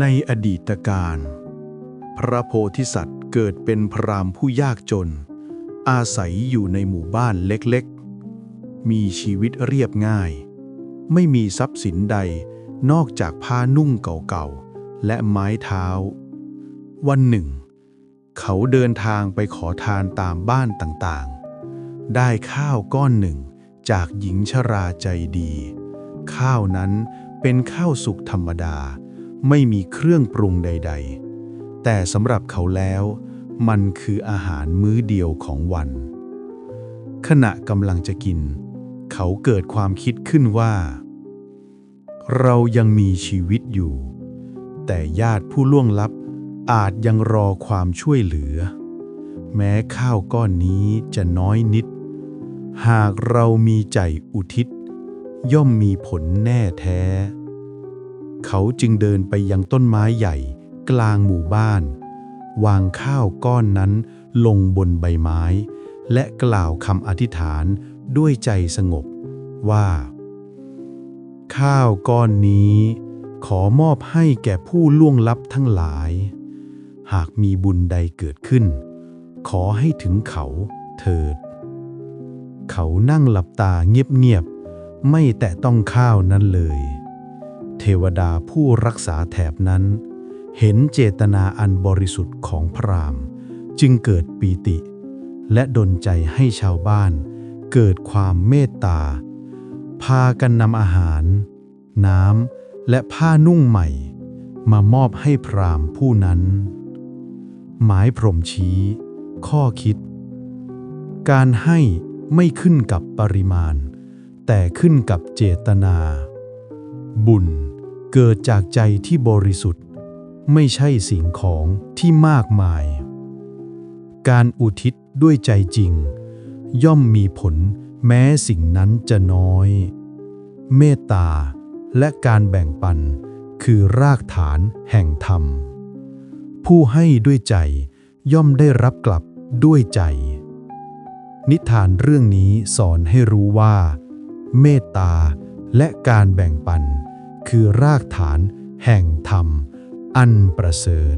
ในอดีตการ พระโพธิสัตว์เกิดเป็นพรามผู้ยากจน อาศัยอยู่ในหมู่บ้านเล็กๆ มีชีวิตเรียบง่าย ไม่มีทรัพย์สินใดนอกจากผ้านุ่งเก่าๆ และไม้เท้า วันหนึ่ง เขาเดินทางไปขอทานตามบ้านต่างๆ ได้ข้าวก้อนหนึ่งจากหญิงชราใจดี ข้าวนั้นเป็นข้าวสุกธรรมดา ไม่มีเครื่องปรุงใด ๆ แต่สำหรับเขาแล้ว มันคืออาหารมื้อเดียวของวัน ขณะกำลังจะกิน เขาเกิดความคิดขึ้นว่า เรายังมีชีวิตอยู่ แต่ญาติผู้ล่วงลับอาจยังรอความช่วยเหลือ แม้ข้าวก้อนนี้จะน้อยนิด หากเรามีใจอุทิศ ย่อมมีผลแน่แท้ เขาจึงเดินไปยังต้นไม้ใหญ่ กลางหมู่บ้าน วางข้าวก้อนนั้นลงบนใบไม้ และกล่าวคำอธิษฐานด้วยใจสงบว่า ข้าวก้อนนี้ ขอมอบให้แก่ผู้ล่วงลับทั้งหลาย หากมีบุญใดเกิดขึ้น ขอให้ถึงเขาเถิด เขานั่งหลับตาเงียบๆไม่แตะต้องข้าวนั้นเลย ทวดาผู้รักษาแถบนั้น เห็นเจตนาอันบริสุทธิ์ของพรามจึงเกิดปีติ และดลใจให้ชาวบ้าน เกิดความเมตตา พากันนำอาหาร น้ำและผ้านุ่งใหม่ มามอบให้พรามผู้นั้น หมายพรมชี้ ข้อคิด การให้ไม่ขึ้นกับปริมาณ แต่ขึ้นกับเจตนา บุญ เกิดจากใจที่บริสุทธิ์ ไม่ใช่สิ่งของที่มากมาย การอุทิศด้วยใจจริง ย่อมมีผลแม้สิ่งนั้นจะน้อย เมตตาและการแบ่งปันคือรากฐานแห่งธรรม ผู้ให้ด้วยใจย่อมได้รับกลับด้วยใจ นิทานเรื่องนี้สอนให้รู้ว่า เมตตาและการแบ่งปัน คือรากฐานแห่งธรรม อันประเสริฐ